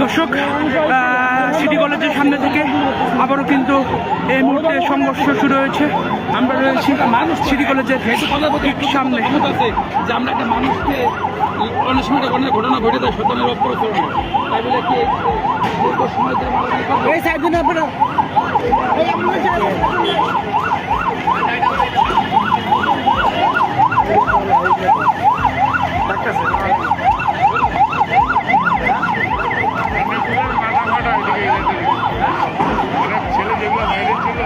দর্শক আহ, সিটি কলেজের সামনে থেকে আবারও কিন্তু এই মুহূর্তে সংঘর্ষ শুরু হয়েছে। আমরা রয়েছি সিটি কলেজের সামনে। আছে যে আমরা একটা মানুষকে অনেক সময় অনেক ঘটনা ঘটে যায় সন্তানের অপরাধ তাই বলে কি এই দীর্ঘ সময় ধরে মারামারি করবে? এই সাইড দিন আপনারা। এই আপনারা ছেলে যেগুলো বাইরে ছিল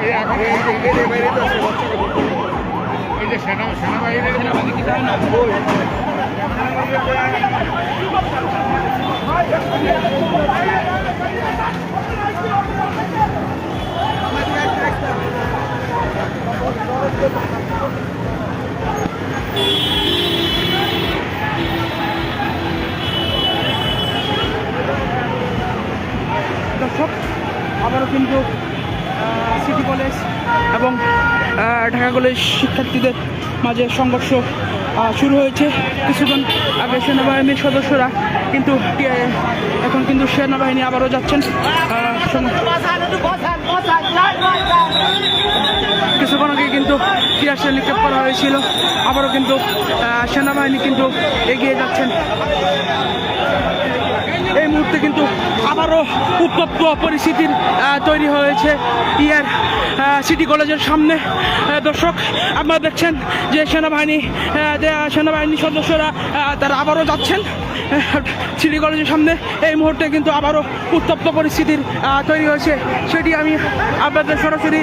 এই এখন এই যে এদের বাইরে তো আছে বাচ্চাকে ধরতে হবে। ওই যে সেনা সেনাবাহিনীর সেনাবাহিনী কি জানে না? দর্শক আবারও কিন্তু সিটি কলেজ এবং ঢাকা কলেজ শিক্ষার্থীদের মাঝে সংঘর্ষ শুরু হয়েছে। কিছুক্ষণ আগে সেনাবাহিনীর সদস্যরা কিন্তু এখন কিন্তু সেনাবাহিনী আবারও যাচ্ছেন। কিছুক্ষণ আগে কিন্তু টিয়ারশে নিক্ষেপ করা হয়েছিল। আবারও কিন্তু সেনাবাহিনী কিন্তু এগিয়ে যাচ্ছেন। মুহূর্তে কিন্তু আবারও উত্তপ্ত পরিস্থিতির তৈরি হয়েছে ইয়ার সিটি কলেজের সামনে। দর্শক, আপনারা দেখছেন যে সেনাবাহিনী সেনাবাহিনীর সদস্যরা তারা আবারও যাচ্ছেন সিটি কলেজের সামনে। এই মুহূর্তে কিন্তু আবারও উত্তপ্ত পরিস্থিতির তৈরি হয়েছে। সেটি আমি আপনাদের সরাসরি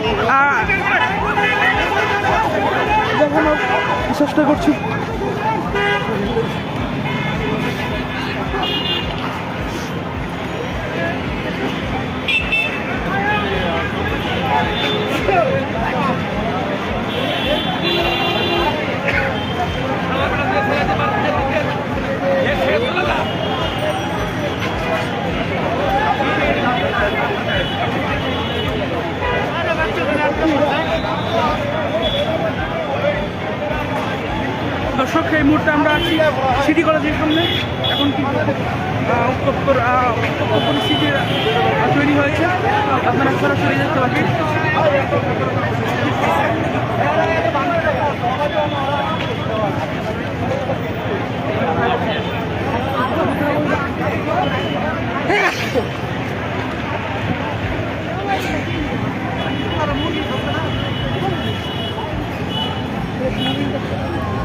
দেখানোর চেষ্টা করছি। Thank you. দর্শক, এই মুহূর্তে আমরা আছি সিটি কলেজের সামনে। এখন কিন্তু উত্তপ্ত পরিস্থিতি তৈরি হয়েছে। আপনারা সরাসরি দেখতে পাচ্ছেন।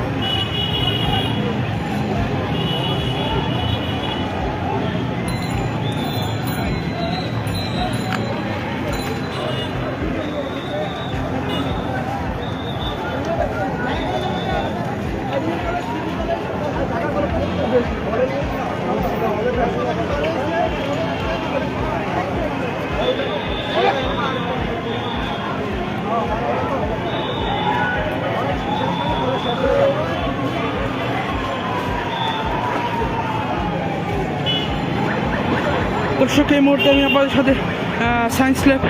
দর্শক, এই মুহূর্তে আমি আপনাদের সাথে সায়েন্স ল্যাব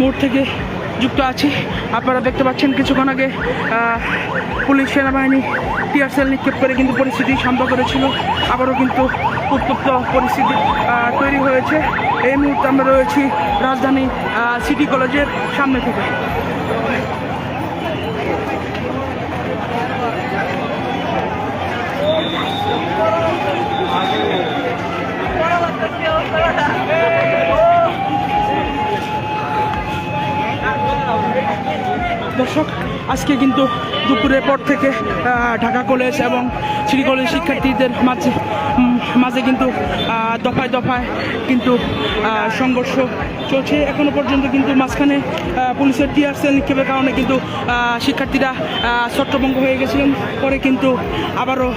মোড় থেকে যুক্ত আছি। আপনারা দেখতে পাচ্ছেন কিছুক্ষণ আগে পুলিশ সেনাবাহিনী টিয়ারসেল নিক্ষেপ করে কিন্তু পরিস্থিতি শান্ত করেছিল। আবারও কিন্তু উত্তপ্ত পরিস্থিতি তৈরি হয়েছে। এই মুহূর্তে আমরা রয়েছি রাজধানী সিটি কলেজের সামনে থেকে। দর্শক, আজকে কিন্তু দুপুরের পর থেকে ঢাকা কলেজ এবং সিটি কলেজ শিক্ষার্থীদের মাঝে মাঝে কিন্তু দফায় দফায় কিন্তু সংঘর্ষ চলছে। এখনও পর্যন্ত কিন্তু মাঝখানে পুলিশের টিয়ার সেল নিক্ষেপের কারণে কিন্তু শিক্ষার্থীরা ছত্রভঙ্গ হয়ে গেছিলেন। পরে কিন্তু আবারও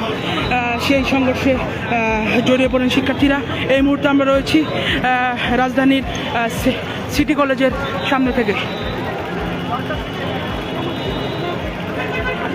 সেই সংঘর্ষে জড়িয়ে পড়েন শিক্ষার্থীরা। এই মুহূর্তে আমরা রয়েছি রাজধানীর সিটি কলেজের সামনে থেকে।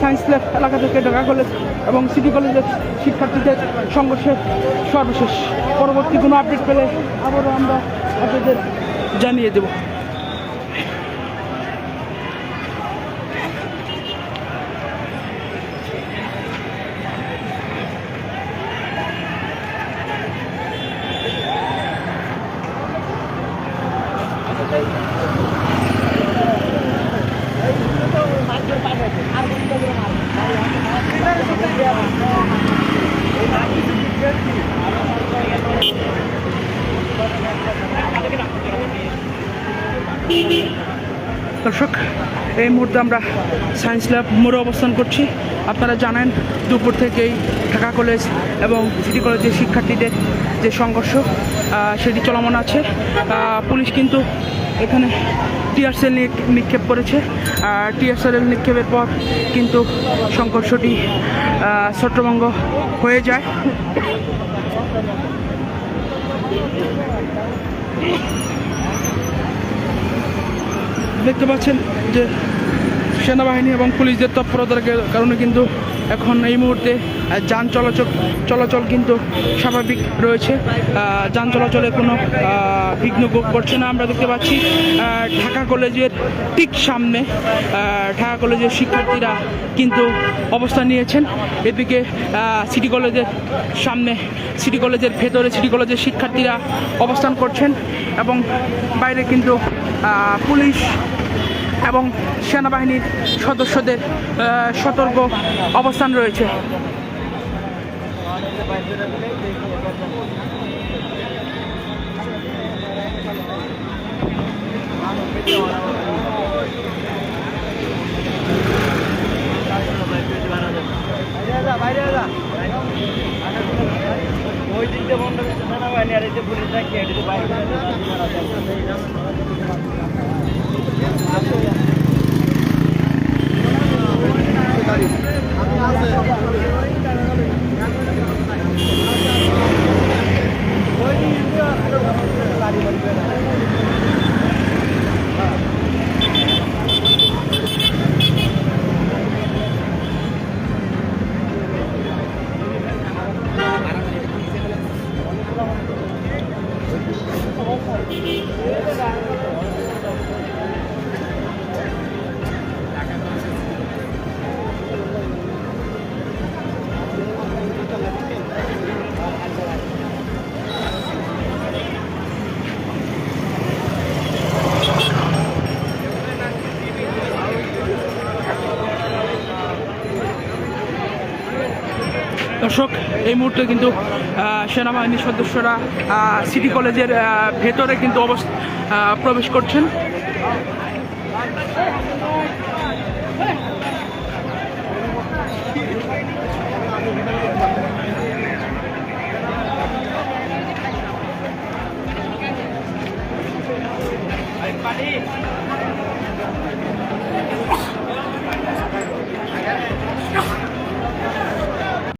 সায়েন্স ল্যাব এলাকা থেকে ঢাকা কলেজ এবং সিটি কলেজের শিক্ষার্থীদের সংঘর্ষের সর্বশেষ। পরবর্তী কোনো আপডেট পেলে আবারও আমরা আপনাদের জানিয়ে দেব দর্শক এই মুহূর্তে আমরা সায়েন্স ল্যাব মোড়ে অবস্থান করছি। আপনারা জানেন, দুপুর থেকেই ঢাকা কলেজ এবং সিটি কলেজের শিক্ষার্থীদের যে সংঘর্ষ সেটি চলমান আছে। পুলিশ কিন্তু এখানে টিআরসেল নিক্ষেপ করেছে। আর টিআরসেল নিক্ষেপের পর কিন্তু সংঘর্ষটি ছত্রভঙ্গ হয়ে যায়। দেখতে পাচ্ছেন যে সেনাবাহিনী এবং পুলিশদের তৎপরতার কারণে কিন্তু এখন এই মুহূর্তে যান চলাচল চলাচল কিন্তু স্বাভাবিক রয়েছে। যান চলাচলে কোনো বিঘ্ন করছে না। আমরা দেখতে পাচ্ছি ঢাকা কলেজের ঠিক সামনে ঢাকা কলেজের শিক্ষার্থীরা কিন্তু অবস্থান নিয়েছেন। এদিকে সিটি কলেজের সামনে, সিটি কলেজের ভেতরে সিটি কলেজের শিক্ষার্থীরা অবস্থান করছেন এবং বাইরে কিন্তু পুলিশ এবং সেনাবাহিনীর সদস্যদের সতর্ক অবস্থান রয়েছে। ওই দর্শক এই মুহূর্তে কিন্তু সেনাবাহিনীর সদস্যরা সিটি কলেজের ভেতরে কিন্তু অবস্থা প্রবেশ করছেন।